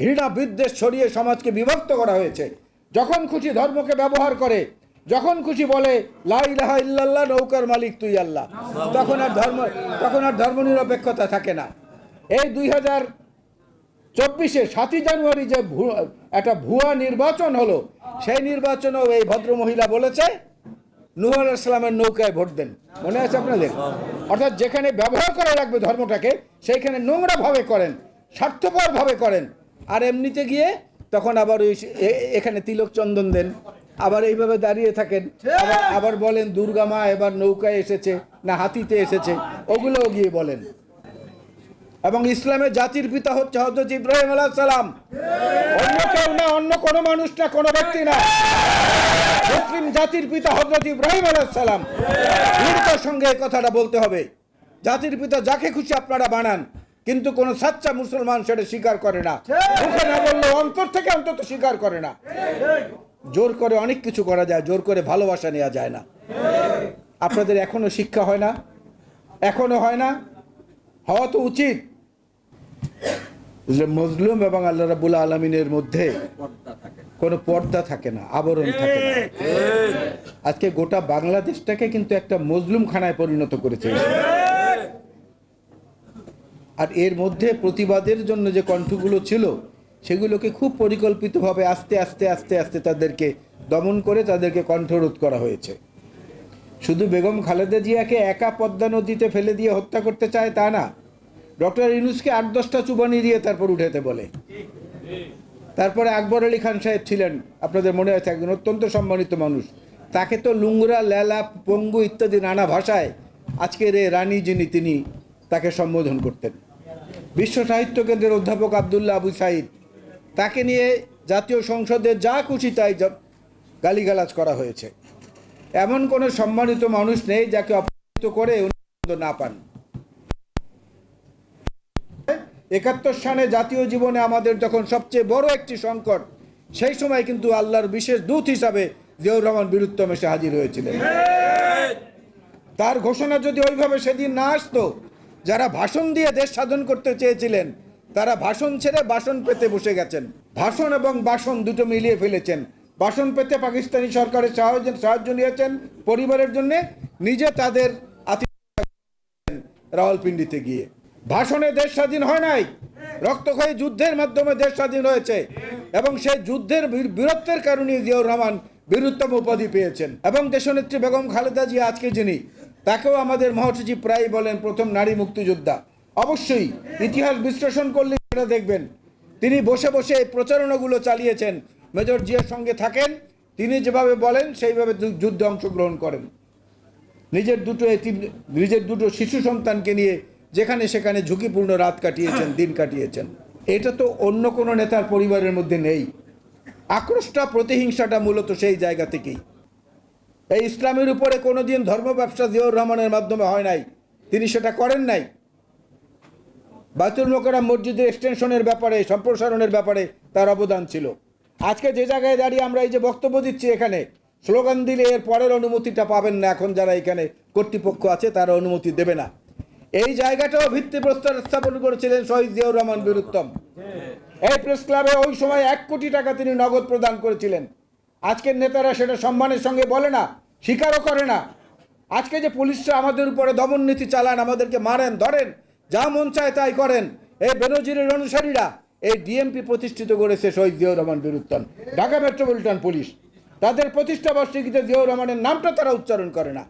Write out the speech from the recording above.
ঘৃণা বিদ্বেষ ছড়িয়ে সমাজকে বিভক্ত করা হয়েছে। যখন খুশি ধর্মকে ব্যবহার করে, যখন খুশি বলে, লা ইলাহা ইল্লাল্লাহ, নৌকার মালিক তুই আল্লাহ, তখন আর ধর্ম, তখন আর ধর্মনিরপেক্ষতা থাকে না। এই দুই হাজার চব্বিশে সাতই জানুয়ারি যে একটা ভুয়া নির্বাচন হলো, সেই নির্বাচনেও এই ভদ্র মহিলা বলেছে, নূহ ইসলামের নৌকায় ভোট দেন। মনে আছে আপনাদের? অর্থাৎ যেখানে ব্যবহার করা লাগবে ধর্মটাকে, সেইখানে নোংরাভাবে করেন, স্বার্থপরভাবে করেন। আর এমনিতে গিয়ে তখন আবার ওই এখানে তিলক চন্দন দেন। আবার এইভাবে দাঁড়িয়ে থাকেন। আবার বলেন, দুর্গা মা এবার নৌকায় এসেছে, না হাতিতে এসেছে। ওগুলোও গিয়ে বলেন। এবং ইসলামের জাতির পিতা হচ্ছে হজরত ইব্রাহিম আলাহ সালাম। অন্য কেউ না, অন্য কোনো মানুষ না, কোনো ব্যক্তি না। মুসলিম জাতির পিতা হজরত ইব্রাহিম আলাহ সালাম। দৃঢ়তার সঙ্গে এই কথাটা বলতে হবে। জাতির পিতা যাকে খুশি আপনারা বানান। কিন্তু কোন সাচ্চা মুসলমান সেটা স্বীকার করে না। মুখে না বললে অন্তর থেকে অন্তত স্বীকার করে না। জোর করে অনেক কিছু করা যায় জোর করে ভালোবাসা নেওয়া যায় না। আপনাদের এখনও শিক্ষা হয় না? এখনও হয় না? হওয়া তো উচিত। যে মজলুম এবং আল্লাহ রাবুল আলমিনের মধ্যে কোনো পর্দা থাকে না আবরণ থাকে না। আজকে গোটা বাংলাদেশটাকে কিন্তু একটা মজলুম খানায় পরিণত করেছে। আর এর মধ্যে প্রতিবাদের জন্য যে কণ্ঠগুলো ছিল, সেগুলোকে খুব পরিকল্পিতভাবে আস্তে আস্তে আস্তে আস্তে তাদেরকে দমন করে তাদেরকে কণ্ঠরোধ করা হয়েছে। শুধু বেগম খালেদা জিয়াকে একা পদ্মা নদীতে ফেলে দিয়ে হত্যা করতে চায় তা না, ডক্টর ইউনুসকে আট দশটা চুবানি দিয়ে তারপর উঠেতে বলে। তারপরে আকবর আলী খান সাহেব ছিলেন, আপনাদের মনে আছে, একজন অত্যন্ত সম্মানিত মানুষ। তাকে তো লুংরা লেলা, পঙ্গু ইত্যাদি নানা ভাষায় আজকের এ রানী যিনি, তিনি তাকে সম্বোধন করতেন। বিশ্ব সাহিত্য কেন্দ্রের অধ্যাপক আবদুল্লাহ আবু সাইদ তাকে নিয়ে জাতীয় সংসদে যা খুশি তাই গালিগালাজ করা হয়েছে। এমন কোনো সম্মানিত মানুষ নেই যাকে অপমানিত করে আনন্দ না পান। একাত্তর সালে জাতীয় জীবনে আমাদের যখন সবচেয়ে বড় একটি সংকট সেই সময় কিন্তু আল্লাহর বিশেষ দূত হিসাবে জিয়াউর রহমান বীরুত্তম এসে হাজির হয়েছিলেন। তার ঘোষণা যদি ওইভাবে সেদিন না আসতো যারা ভাষণ দিয়ে দেশ সাধন করতে চেয়েছিলেন, তারা ভাষণ ছেড়ে বাসন পেতে বসে গেছেন। ভাষণ এবং বাসন দুটো মিলিয়ে ফেলেছেন। বাসন পেতে পাকিস্তানি সরকারের সাহায্য সাহায্য নিয়েছেন। পরিবারের জন্য নিজে তাদের রাওয়ালপিন্ডিতে গিয়ে। ভাষণে দেশ স্বাধীন হয় নাই। রক্তক্ষয়ী যুদ্ধের মাধ্যমে দেশ স্বাধীন হয়েছে। এবং সেই যুদ্ধের বীরত্বের কারণে জিয়াউর রহমান বীরুত্তম উপাধি পেয়েছেন। এবং দেশনেত্রী বেগম খালেদা জিয়া আজকে যিনি, তাকেও আমাদের মহাসচিব প্রায় বলেন প্রথম নারী মুক্তিযোদ্ধা। অবশ্যই ইতিহাস বিশ্লেষণ করলে সেটা দেখবেন। তিনি বসে বসে এই প্রচারণাগুলো চালিয়েছেন। মেজর জিয়ার সঙ্গে থাকেন, তিনি যেভাবে বলেন সেইভাবে যুদ্ধে অংশগ্রহণ করেন। নিজের দুটো নিজের দুটো শিশু সন্তানকে নিয়ে যেখানে সেখানে ঝুঁকিপূর্ণ রাত কাটিয়েছেন, দিন কাটিয়েছেন। এটা তো অন্য কোনো নেতার পরিবারের মধ্যে নেই। আক্রোশটা, প্রতিহিংসাটা মূলত সেই জায়গা থেকেই। এই ইসলামের উপরে কোনোদিন ধর্ম ব্যবসা জিয়াউর রহমানের মাধ্যমে হয় নাই। তিনি সেটা করেন নাই। বাতুল মোকারাম মসজিদের এক্সটেনশনের ব্যাপারে, সম্প্রসারণের ব্যাপারে তার অবদান ছিল। আজকে যে জায়গায় দাঁড়িয়ে আমরা এই যে বক্তব্য দিচ্ছি এখানে, স্লোগান দিলে এর পরের অনুমতিটা পাবেন না এখন যারা এখানে কর্তৃপক্ষ আছে, তারা অনুমতি দেবে না। এই জায়গাটাও ভিত্তিপ্রস্তর স্থাপন করেছিলেন শহীদ জিয়াউর রহমান বীরুত্তম। এই প্রেস ক্লাবে ওই সময় এক কোটি টাকা তিনি নগদ প্রদান করেছিলেন। আজকের নেতারা সেটা সম্মানের সঙ্গে বলে না, স্বীকারও করে না। আজকে যে পুলিশরা আমাদের উপরে দমন নীতি চালান, আমাদেরকে মারেন, ধরেন, যা মন চায় তাই করেন, এই বেনজিরের অনুসারীরা এই ডিএমপি প্রতিষ্ঠিত করেছে শহীদ Ziaur Rahman Bir Uttom. Dhaka metropolitan police. তাদের প্রতিষ্ঠা বার্ষিকীতে জিয়াউর রহমানের নামটা তারা উচ্চারণ করে না।